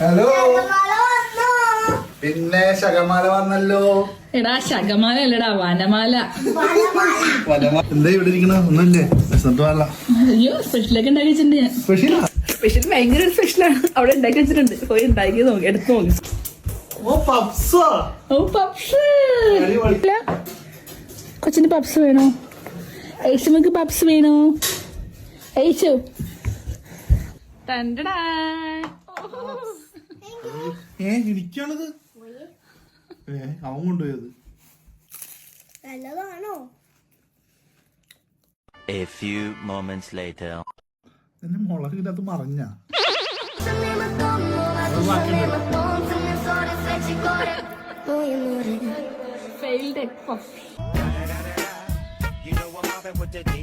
Hello പിന്നെ ശകമാല വന്നല്ലോ. എടാ ശകമാല അല്ലടാ വനമാല. എന്താ ഇവിടെ ഇരിക്കണ? ഒന്നുമില്ലേ? അയ്യോ സ്പെഷ്യലൊക്കെ ഉണ്ടാക്കി വെച്ചിട്ടുണ്ട് ഞാൻ. സ്പെഷ്യലാ സ്പെഷ്യൽ ഭയങ്കര സ്പെഷ്യലാണ് അവിടെ ഉണ്ടാക്കി വെച്ചിട്ടുണ്ട്. പോയി ഉണ്ടാക്കി നോക്കി എടുത്ത് നോക്കി. ഓ പപ്സാ. ഓ പപ്സ്. കൊച്ചിന് പപ്സ് വേണോ? ഏച്ചുമക്ക് പപ്സ് വേണോ? ഏച്ചു തണ്ടടാ. ഏ എനിക്കാണിത് ഏ അവൻ കൊണ്ടുപോയത് നല്ലതാണോ? A few moments later. എന്നെ മുളക് ഇതിനകത്ത് മറഞ്ഞ. Failed. Egg puff You know I'm mobbing with the D